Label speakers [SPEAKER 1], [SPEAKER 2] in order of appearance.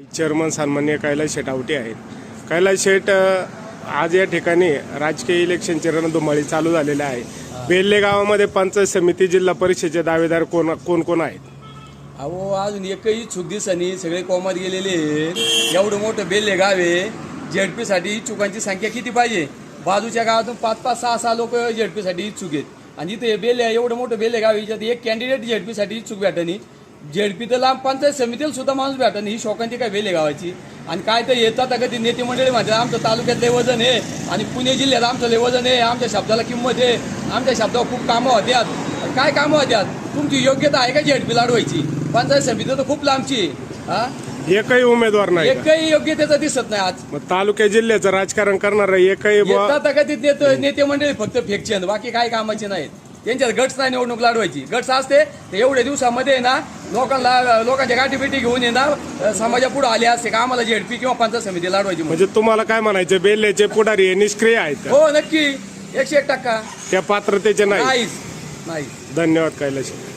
[SPEAKER 1] Chairman सन्मान्य कैलास शेठ आवटे आहेत. कैलास शेठ आज या ठिकाणी राजकीय इलेक्शनची रणधुमाळी चालू झालेली आहे. बेल्ले गावामध्ये पंचायत समिती जिल्हा परिषदेचे दावेदार कोण कोण कोण आहेत?
[SPEAKER 2] अहो अजून एकही इच्छुक दिवसांनी सगळे कोमात गेलेले आहेत. एवढं मोठं बेल्ले गाव आहे जेडपी साठी इच्छुकांची संख्या किती पाहिजे? बाजूच्या गावातून पाच पाच सहा सहा लोक जेडपीसाठी इच्छुक आहेत. आणि इथे बेल्ले आहे, एवढं मोठं बेल्ले गाव आहे. याच्यात एक कॅन्डिडेट झेडपीसाठी इच्छुक भेटणी जेडपी तर लांब पंचायत समितीला सुद्धा माणूस भेटणी ही शोकांची काय बेले गावाची? आणि काय तर येतात का ती नेते मंडळी म्हणतात आमचं तालुक्यात लय वजन आहे. आणि पुणे जिल्ह्यात आमचं लय वजन आहे. आमच्या शब्दाला किंमत आहे. आमच्या शब्दावर खूप कामं होत्यात. काय कामं होत्यात? तुमची योग्यता आहे का जेडपी लाडवायची पंचायत समिती तर खूप लांबची आहे. हा?
[SPEAKER 1] एकही उमेदवार नाही?
[SPEAKER 2] एकही योग्यतेचं दिसत नाही आज.
[SPEAKER 1] तालुक्या जिल्ह्याचं राजकारण करणार एकही
[SPEAKER 2] नेते नेते मंडळी फक्त फेकचे बाकी काय कामाचे नाहीत. त्यांच्यात गट्स नाही निवडणूक लाडवायची गट्स असते तर एवढ्या दिवसामध्ये ना लोकांना लोकांच्या गाठी बिठी घेऊन येणार समाजा पुढे आले असते का आम्हाला झेडपी किंवा पंचायत समिती लाडवायची म्हणून.
[SPEAKER 1] म्हणजे तुम्हाला काय म्हणायचं बेल्ल्याचे पुढारी हे निष्क्रिय आहेत?
[SPEAKER 2] हो नक्की. एकशे एक टक्का.
[SPEAKER 1] त्या पात्रतेचे
[SPEAKER 2] नाही.
[SPEAKER 1] धन्यवाद कैलास शेठ